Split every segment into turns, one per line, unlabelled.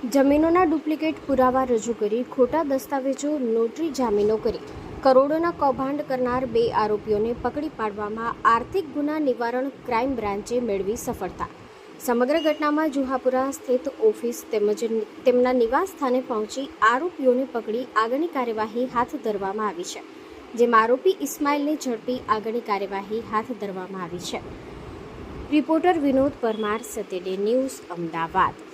જમીનોના duplicate પુરાવા રજૂ કરી ખોટા દસ્તાવેજો નોટરી જામીનો કરી. કરોડોના કૌભાંડ કરનાર બે આરોપીઓને પકડી પાડવામાં આર્થિક ગુના નિવારણ ક્રાઇમ બ્રાન્ચે મેળવી સફળતા. સમગ્ર ઘટનામાં જુહાપુરા સ્થિત ઓફિસ તેમજ તેમના નિવાસ સ્થાને પહોંચી આરોપીઓને પકડી આગળની કાર્યવાહી હાથ ધરવામાં આવી છે, જેમાં આરોપી ઇસ્માઇલને ઝડપી આગળની કાર્યવાહી હાથ ધરવામાં આવી છે. રિપોર્ટર વિનોદ પરમાર સતેડે ન્યૂઝ, અમદાવાદ.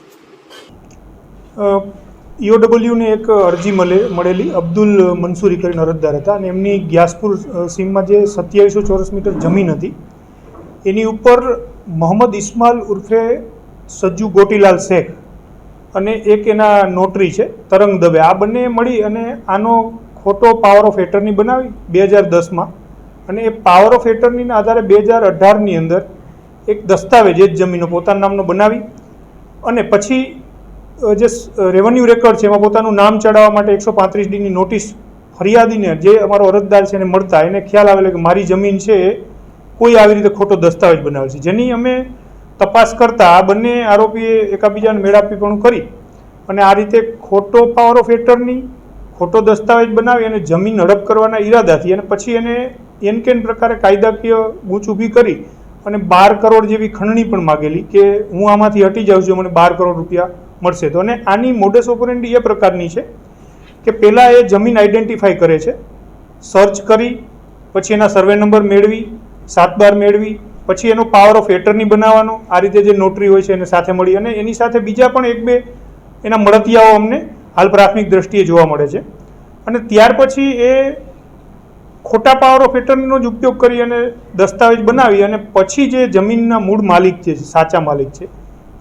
ઈઓડબલ્યુને એક અરજી મળે, મળેલી. અબ્દુલ મંસૂરી કરીને અરજદાર હતા અને એમની ગ્યાસપુર સીમમાં જે સત્યાવીસો ચોરસ મીટર જમીન હતી, એની ઉપર મોહમ્મદ ઇસ્માલ ઉર્ફે સજ્જુ ગોટીલાલ શેખ અને એક એના નોટરી છે, તરંગ દવે. આ બંને મળી અને આનો ખોટો પાવર ઓફ એટર્ની બનાવી બે હજાર દસમાં. અને એ પાવર ઓફ એટર્નીના આધારે બે હજાર અઢારની અંદર એક દસ્તાવેજ એ જ જમીનો પોતાના નામનો બનાવી અને પછી જે રેવન્યુ રેકોર્ડ છે, એમાં પોતાનું નામ ચડાવવા માટે એકસો પાંત્રીસ ડીની નોટિસ ફરિયાદીને જે અમારો અરજદાર છે એને મળતા, એને ખ્યાલ આવેલો કે મારી જમીન છે કોઈ આવી રીતે ખોટો દસ્તાવેજ બનાવે છે. જેની અમે તપાસ કરતા આ બંને આરોપીએ એકાબીજાને મેળાપીપણું કરી અને આ રીતે ખોટો પાવર ઓફ એટર્ની ખોટો દસ્તાવેજ બનાવી અને જમીન હડપ કરવાના ઈરાદાથી અને પછી એને એન કેન પ્રકારે કાયદાકીય ગૂંચ ઊભી કરી અને બાર કરોડ જેવી ખંડણી પણ માગેલી કે હું આમાંથી હટી જાઉં છું, મને બાર કરોડ રૂપિયા મળશે. તો અને આની મોડસ ઓપરેન્ડી એ પ્રકારની છે કે પહેલાં એ જમીન આઈડેન્ટિફાઈ કરે છે સર્ચ કરી, પછી એના સર્વે નંબર મેળવી, સાત બાર મેળવી, પછી એનો પાવર ઓફ એટર્ની બનાવવાનો, આ રીતે જે નોટરી હોય છે એને સાથે મળી અને એની સાથે બીજા પણ એક બે એના મળતિયાઓ અમને હાલ પ્રાથમિક દ્રષ્ટિએ જોવા મળે છે. અને ત્યાર પછી એ ખોટા પાવર ઓફ એટર્નીનો જ ઉપયોગ કરી અને દસ્તાવેજ બનાવી અને પછી જે જમીનના મૂળ માલિક છે, સાચા માલિક છે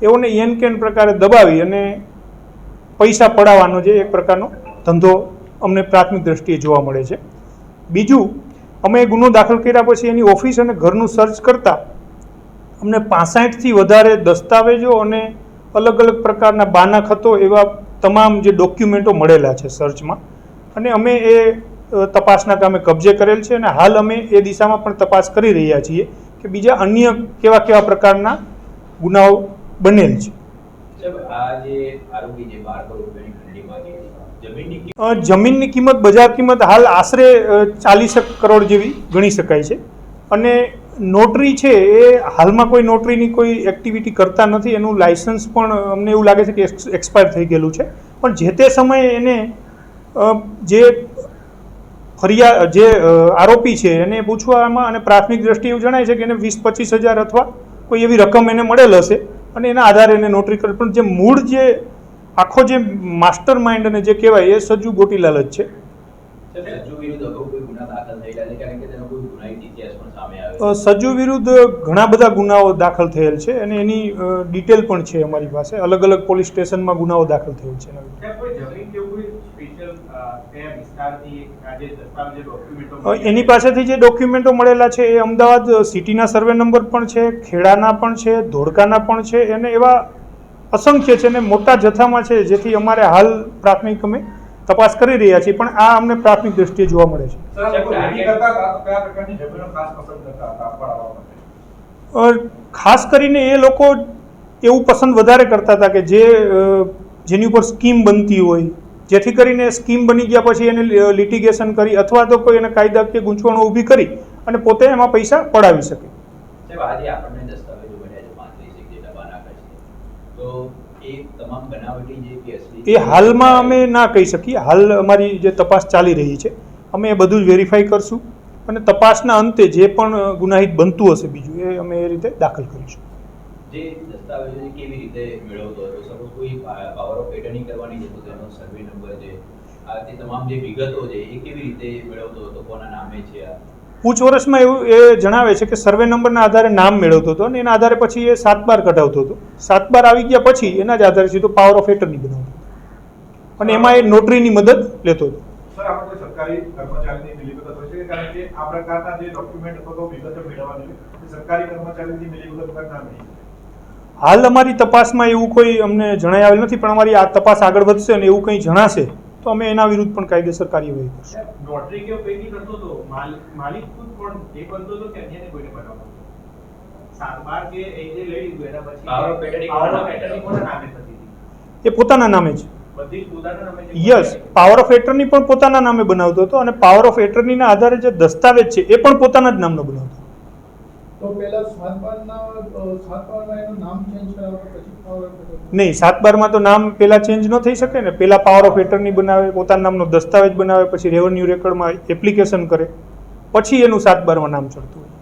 એઓને એન કેન પ્રકારે દબાવી અને પૈસા પડાવવાનો જે એક પ્રકારનો ધંધો અમને પ્રાથમિક દ્રષ્ટિએ જોવા મળે છે. બીજું, અમે ગુનો દાખલ કર્યા પછી એની ઓફિસ અને ઘરનું સર્ચ કરતાં અમને પાસઠથી વધારે દસ્તાવેજો અને અલગ અલગ પ્રકારના બાના ખતો એવા તમામ જે ડોક્યુમેન્ટો મળેલા છે સર્ચમાં. અને અમે એ તપાસના કામે કબજે કરેલ છે અને હાલ અમે એ દિશામાં પણ તપાસ કરી રહ્યા છીએ કે બીજા અન્ય કેવા કેવા પ્રકારના ગુનાઓ બનેલ છે.
જમીનની કિંમત
અ, જમીનની કિંમત બજાર કિંમત હાલ આશરે ચાલીસ કરોડ જેવી ગણી શકાય છે. અને નોટરી છે એ હાલમાં કોઈ નોટરીની કોઈ એક્ટિવિટી કરતા નથી. એનું લાયસન્સ પણ અમને એવું લાગે છે કે એક્સપાયર થઈ ગયેલું છે. પણ જે તે સમયે એને જે ફરિયાદ જે આરોપી છે એને પૂછવામાં અને પ્રાથમિક દ્રષ્ટિએ એવું જણાય છે કે એને વીસ પચીસ હજાર અથવા કોઈ એવી રકમ એને મળેલ હશે. અને એના આધારે એને નોટરી કરી. પણ જે મૂળ જે આખો જે માસ્ટર માઇન્ડ અને જે કહેવાય એ સજ્જુ ગોટીલાલ જ છે.
સાહેબ સજ્જુ વિરુદ્ધ અગાઉ કોઈ ગુના દાખલ થયેલા છે? કારણ કે તેનો કોઈ ગુનાહિત ઇતિહાસ પણ સામે
અ,
આવ્યો
સજ્જુ વિરુદ્ધ ઘણા બધા ગુનાઓ દાખલ થયેલ છે અને એની ડિટેલ પણ છે અમારી પાસે. અલગ અલગ પોલીસ સ્ટેશનમાં ગુનાઓ દાખલ થયેલ છે. એની પાસેથી જે ડોક્યુમેન્ટો મળેલા છે એ અમદાવાદ સિટીના સર્વે નંબર પણ છે ખેડાના પણ છે ધોળકાના પણ છે અને એવા અસંખ્ય છે અને મોટા જથ્થામાં છે જેથી અમારે હાલ પ્રાથમિક અમે તપાસ કરી રહ્યા છીએ પણ આ અમને પ્રાથમિક દ્રષ્ટિએ જોવા મળે છે.
ખાસ
કરીને એ લોકો એવું પસંદ વધારે કરતા હતા કે જે જેની ઉપર સ્કીમ બનતી હોય જેથી કરીને સ્કીમ બની ગયા પછી એને લિટિગેશન કરી અથવા તો કોઈ એને કાયદાકીય ગૂંચવણો ઊભી કરી અને પોતે એમાં પૈસા પડાવી શકે.
એ
હાલમાં અમે ના કહી શકીએ. હાલ અમારી જે તપાસ ચાલી રહી છે અમે એ બધું જ વેરીફાઈ કરશું અને તપાસના અંતે જે પણ ગુનાહિત બનતું હશે બીજું એ અમે એ રીતે દાખલ કરીશું.
જે દસ્તાવેજો છે કેવી રીતે મેળવતો હતો સપોઝ કોઈ પાવર ઓફ એટર્ની કરવાની છે તો તેનો સર્વે નંબર છે આ તે તમામ જે વિગતો છે એ કેવી રીતે મેળવતો હતો કોના નામે છે આ?
પૂછવરસમાં એવું એ જણાવે છે કે સર્વે નંબરના આધારે નામ મેળવતો હતો અને એના આધારે પછી એ સાત બાર કઢાવતો હતો. સાત બાર આવી ગયા પછી એના જ આધારે સીધો પાવર ઓફ એટર્ની બનાવતો અને એમાં એ નોટરીની મદદ લેતો હતો.
સર આપણે સરકારી કર્મચારીની મિલીભગત હોય છે? કારણ કે આ પ્રકારના જે ડોક્યુમેન્ટ અથવા તો વિગતો મેળવવાની સરકારી કર્મચારીની મિલીભગત વગર ના મળી
હાલ અમારી તપાસમાં એવું કોઈ અમને જણાઈ આવેલ નથી પણ અમારી આ તપાસ આગળ વધશે અને એવું કંઈ જણાશે તો અમે એના વિરુદ્ધ પણ કાયદેસર કાર્યવાહી કરશું.
નોટરી કે પૈકી કરતો તો માલિક માલિક ખુદ પણ એ
નામે
પોતાના નામે જે યસ પાવર ઓફ એટર્ની પણ પોતાના નામે બનાવતો હતો અને પાવર ઓફ એટર્નીના આધારે જે દસ્તાવેજ છે એ પણ પોતાના જ નામનો બનાવતો
પેલા
નહીં, સાત બારમાં તો નામ પહેલા ચેન્જ ન થઈ શકે ને. પહેલા પાવર ઓફ એટર્ની બનાવે, પોતાના નામનો દસ્તાવેજ બનાવે, પછી રેવન્યુ રેકર્ડમાં એપ્લિકેશન કરે. પછી એનું સાત બારમાં નામ ચડતું હોય.